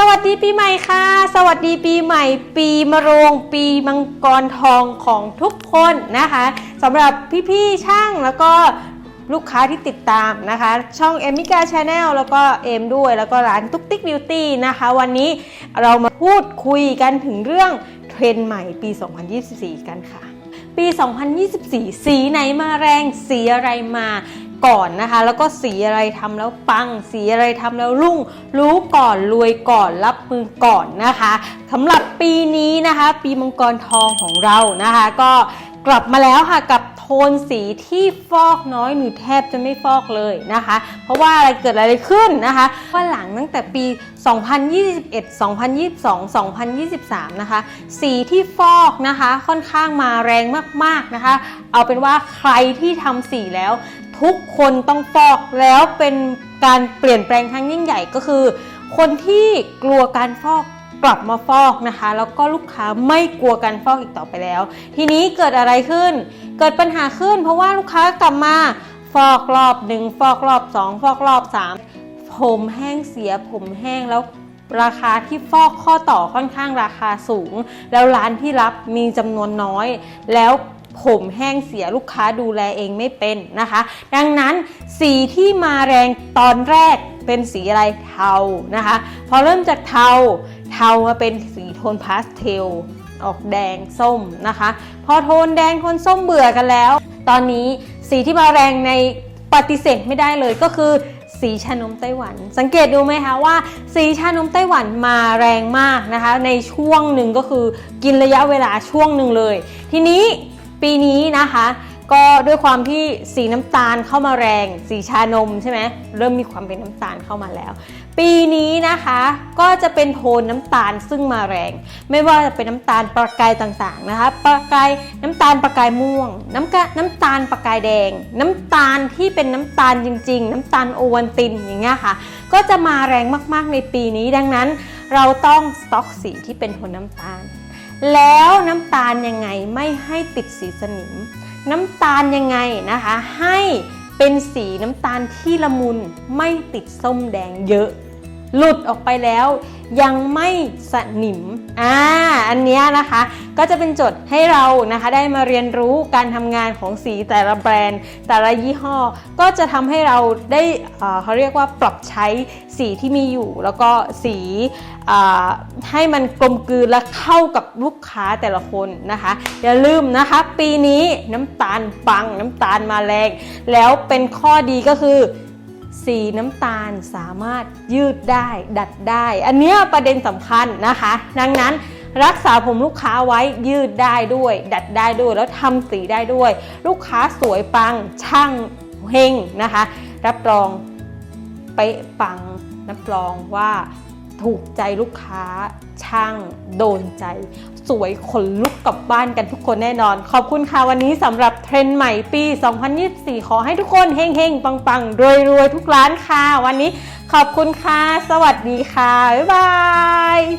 สวัสดีปีใหม่ค่ะ สวัสดีปีใหม่ ปีมะโรง ปีมังกรทองของทุกคนนะคะสำหรับพี่ๆช่างแล้วก็ลูกค้าที่ติดตามนะคะ ช่องเอมิกาชาแนลแล้วก็เอมด้วยแล้วก็ร้านตุ๊กติ๊กบิวตี้นะคะ วันนี้เรามาพูดคุยกันถึงเรื่องเทรนด์ใหม่ปี 2024 กันค่ะ ปี 2024 สีไหนมาแรงสีอะไรมา ก่อนนะคะ แล้วก็สีอะไรทำแล้วปัง สีอะไรทำแล้วรุ่ง รู้ก่อนรวยก่อนรับมือก่อนนะคะสำหรับปีนี้นะคะ ปีมังกรทองของเรานะคะ ก็กลับมาแล้วค่ะกับโทนสีที่ฟอกน้อยหรือแทบจะไม่ฟอกเลยนะคะ เพราะว่าอะไรเกิดอะไรขึ้นนะคะว่าหลังตั้งแต่ปี 2021 2022 2023 นะคะ สีที่ฟอกนะคะค่อนข้างมาแรงมากๆนะคะ เอาเป็นว่าใครที่ทำสีแล้ว ทุกคนต้องฟอกแล้วเป็นการเปลี่ยนแปลงครั้งยิ่งใหญ่ก็คือ คนที่กลัวการฟอกกลับมาฟอกนะคะ แล้วก็ลูกค้าไม่กลัวการฟอกอีกต่อไปแล้ว ทีนี้เกิดอะไรขึ้น เกิดปัญหาขึ้น เพราะว่าลูกค้ากลับมาฟอกรอบหนึ่งฟอกรอบสองฟอกรอบสามผมแห้งเสียผมแห้งแล้วราคาที่ฟอกข้อต่อค่อนข้างราคาสูง แล้วร้านที่รับมีจำนวนน้อย แล้ว ผมแห้งเสียลูกค้าดูแลเองไม่เป็นนะคะ ดังนั้นสีที่มาแรงตอนแรกเป็นสีอะไรเทานะคะ พอเริ่มจากเทาเทามาเป็นสีโทนพาสเทลออกแดงส้มนะคะ พอโทนแดงโทนส้มเบื่อกันแล้ว ตอนนี้สีที่มาแรงในปฏิเสธไม่ได้เลยก็คือสีชานมไต้หวัน สังเกตดูไหมคะว่า สีชานมไต้หวันมาแรงมากนะคะ ในช่วงหนึ่งก็คือกินระยะเวลาช่วงหนึ่งเลย ทีนี้ ปีนี้นะคะก็ด้วยความที่สีน้ำตาลเข้ามาแรง สีชานมใช่ไหมเริ่มมีความเป็นน้ำตาลเข้ามาแล้ว ปีนี้นะคะก็จะเป็นโทนน้ำตาลซึ่งมาแรง ไม่ว่าจะเป็นน้ำตาลประกายต่างๆนะคะประกายน้ำตาลประกายม่วง น้ำกะน้ำตาลประกายแดง น้ำตาลที่เป็นน้ำตาลจริง ๆ น้ำตาลโอวัลตินอย่างเงี้ยค่ะ ก็จะมาแรงมากๆในปีนี้ดังนั้น เราต้องสต็อกสีที่เป็นโทนน้ำตาล แล้วน้ำตาลยังไงไม่ให้ติดสีสนิม น้ำตาลยังไงนะคะ ให้เป็นสีน้ำตาลที่ละมุนไม่ติดส้มแดงเยอะ หลุดออกไปแล้วยังไม่สนิมอ่าอันเนี้ยนะคะ ก็จะเป็นจทย์ให้เรานะคะได้มาเรียนรู้การทำงานของสีแต่ละแบรนด์ แต่ละยี่ห้อ ก็จะทำให้เราได้เขาเรียกว่าปรับใช้สีที่มีอยู่ แล้วก็สีให้มันกลมกลืนและเข้ากับลูกค้าแต่ละคนนะคะอย่าลืมนะคะปีนี้น้ำตาลปังน้ำตาลมาแรงแล้วเป็นข้อดีก็คือสีน้ำตาลสามารถยืดได้ดัดได้ อันนี้ประเด็นสำคัญนะคะ ดังนั้น รักษาผมลูกค้าไว้ยืดได้ด้วย ดัดได้ด้วย แล้วทำสีได้ด้วย ลูกค้าสวยปังช่างเฮงนะคะ รับรองเป๊ะปังรับรองว่าถูกใจลูกค้าช่างโดนใจ สวยขนลุกกลับบ้านกันทุกคนแน่นอน ขอบคุณค่ะวันนี้สำหรับเทรนด์ใหม่ปี 2024 ขอให้ทุกคนเฮงๆ ปังๆ รวยๆ ทุกร้านค่ะ วันนี้ขอบคุณค่ะ สวัสดีค่ะ บ๊ายบาย